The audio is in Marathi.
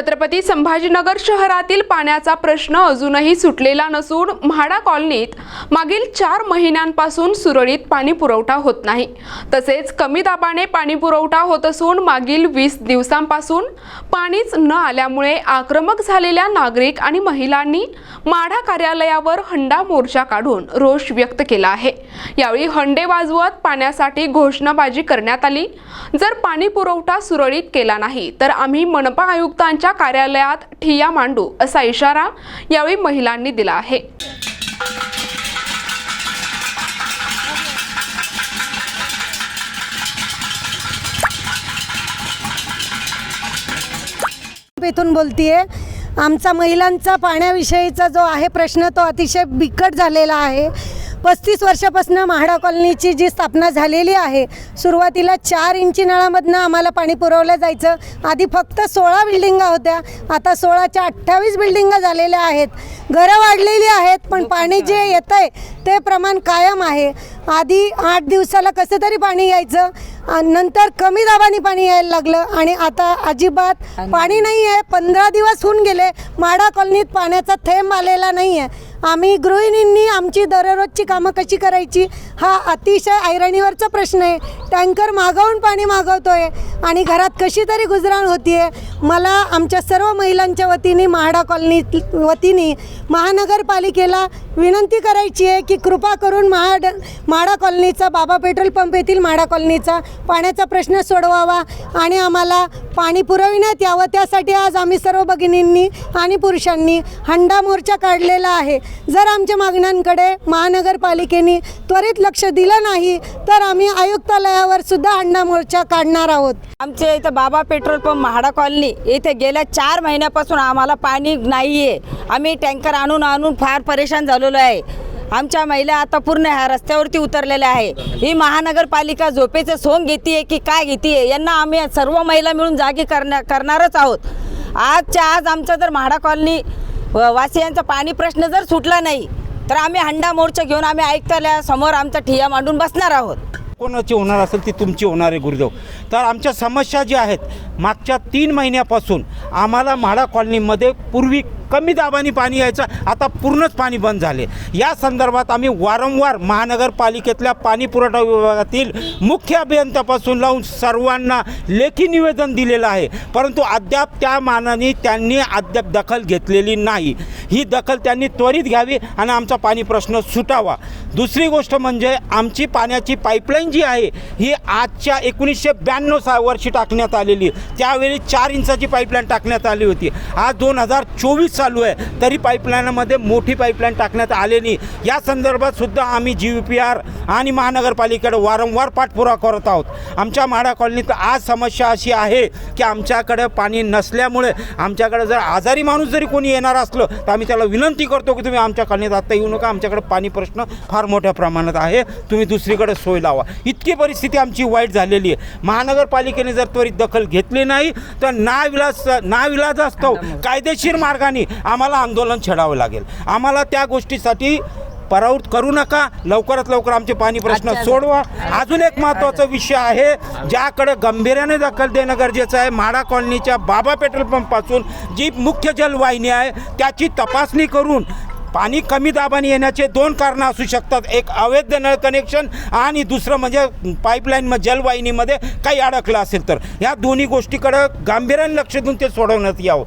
छत्रपती संभाजीनगर शहरातील पाण्याचा प्रश्न अजूनही सुटलेला नसून म्हाडा कॉलनीत मागील चार महिन्यांपासून सुरळीत पाणी पुरवठा होत नाही. तसेच कमी दाबाने पाणी पुरवठा होत असून मागील वीस दिवसांपासून पाणीच न आल्यामुळे आक्रमक झालेल्या नागरिक आणि महिलांनी माढा कार्यालयावर हंडा मोर्चा काढून रोष व्यक्त केला आहे. यावेळी हंडे वाजवत पाण्यासाठी घोषणाबाजी करण्यात आली. जर पाणी पुरवठा सुरळीत केला नाही तर आम्ही मनपा आयुक्तांच्या कार्यालयात ठिया मांडू असा इशारा यावेळी महिलांनी दिला आहे. इथून बोलतीये आमचा महिलांचा पाण्याविषयीचा जो आहे प्रश्न तो अतिशय बिकट झालेला आहे. पस्तीस वर्षापासून म्हाडा कॉलनीची जी स्थापना झालेली आहे सुरुवातीला चार इंची नळामधनं आम्हाला पाणी पुरवलं जायचं. आधी फक्त सोळा बिल्डिंगा होत्या आता सोळाच्या अठ्ठावीस बिल्डिंगा झालेल्या आहेत. घरं वाढलेली आहेत पण पाणी जे येतं आहे ते प्रमाण कायम आहे. आधी आठ दिवसाला कसं तरी पाणी यायचं आणि नंतर कमी दाबाने पाणी यायला लागलं आणि आता अजिबात पाणी नाही आहे पंधरा दिवस होऊन गेले. माडा कॉलनीत पाण्याचा थेंब आलेला नाही आहे आम्ही गृहिणींनी आमची दररोजची कामं कशी करायची? हा अतिशय ऐरणीवरचा प्रश्न आहे. टँकर मागवून पाणी मागवतो आहे आणि घरात कशी तरी गुजराण होतीये. मला आमच्या सर्व महिलांच्या वतीने म्हाडा कॉलनी वतीने महानगरपालिकेला विनंती करायची आहे की कृपा करून महाड म्हाडा कॉलनीचा बाबा पेट्रोल पंप येथील म्हाडा कॉलनीचा पाण्याचा प्रश्न सोडवावा आणि आम्हाला पाणी पुरविण्यात यावं. त्यासाठी आज आम्ही सर्व भगिनींनी आणि पुरुषांनी हंडा मोर्चा काढलेला आहे. जर आमच्या मागण्यांकडे महानगरपालिकेने त्वरित लक्ष दिलं नाही तर आम्ही आयुक्तालयावर सुद्धा अण्णा मोर्चा काढणार आहोत. आमच्या इथं बाबा पेट्रोल पंप म्हाडा कॉलनी इथे गेल्या चार महिन्यापासून आम्हाला पाणी नाही आहे आम्ही टँकर आणून आणून फार परेशान झालेलो आहे. आमच्या महिला आता पूर्ण ह्या रस्त्यावरती उतरलेल्या आहे ही महानगरपालिका झोपेचं सोंग घेते की काय घेते यांना आम्ही सर्व महिला मिळून जागी करण्या करणारच आहोत. आजच्या आज आमचा जर म्हाडा कॉलनी व- वासियांचा पाणी प्रश्न जर सुटला नाही तर आम्ही हंडा मोर्चा घेऊन आम्ही ऐकताल्या समोर आमचा ठिया मांडून बसणार आहोत. कोणाची होणार असेल ती तुमची होणार आहे गुरुदेव. तर आमच्या समस्या ज्या आहेत मागच्या तीन महिन्यापासून आम्हाला म्हाडा कॉलनीमध्ये पूर्वी कमी दाबाने पाणी यायचं. आता पूर्णच पाणी बंद झाले. या संदर्भात आम्ही वारंवार महानगरपालिकेतल्या पाणी पुरवठा विभागातील मुख्य अभियंत्यापासून लावून सर्वांना लेखी निवेदन दिलेलं आहे. परंतु अद्याप त्या मानाने त्यांनी अद्याप दखल घेतलेली नाही. ही दखल त्यांनी त्वरित घ्यावी आणि आमचा पाणी प्रश्न सुटावा. दुसरी गोष्ट म्हणजे आमची पाण्याची पाईपलाईन जी आहे ही आजच्या एकोणीसशे ब्याण्णव सा वर्षी टाकण्यात आलेली. त्यावेळी चार इंचाची पाईपलाईन टाकण्यात आली होती. आज दोन हजार चोवीस चालू आहे. तरी पाईपलाईनमध्ये मोठी पाईपलाईन टाकण्यात आलेली या संदर्भात सुद्धा आम्ही जी पी आर आणि महानगरपालिकेकडे वारंवार पाठपुरावा करत आहोत. आमच्या म्हाडा कॉलनीत आज समस्या अशी आहे की आमच्याकडे पाणी नसल्यामुळे आमच्याकडे जर आजारी माणूस जरी कोणी येणार असलं तर आम्ही त्याला विनंती करतो की तुम्ही आमच्या कॉलनीत आत्ता येऊ नका. आमच्याकडे पाणी प्रश्न फार मोठ्या प्रमाणात आहे. तुम्ही दुसरीकडे सोय लावा. इतकी परिस्थिती आमची वाईट झालेली आहे. महानगरपालिकेने जर त्वरित दखल घेतली नाही तर नाविलाज नाविलाज असतो. कायदेशीर मार्गाने आम्हाला आंदोलन छेडावं लागेल. आम्हाला त्या गोष्टीसाठी परावृत करू नका. लवकरात लवकर आमचे पाणी प्रश्न. सोडवा. अजून एक महत्त्वाचा विषय आहे ज्याकडे गंभीर्याने दखल देणं गरजेचं आहे. म्हाडा कॉलनीच्या बाबा पेट्रोल पंपपासून जी मुख्य जलवाहिनी आहे त्याची तपासणी करून पाणी कमी दाबाने येण्याचे दोन कारणं असू शकतात. एक अवैध नळ कनेक्शन आणि दुसरं म्हणजे पाईपलाईन जलवाहिनीमध्ये काही अडकलं असेल तर. ह्या दोन्ही गोष्टीकडं गांभीर्याने लक्ष देऊन ते सोडवण्यात यावं.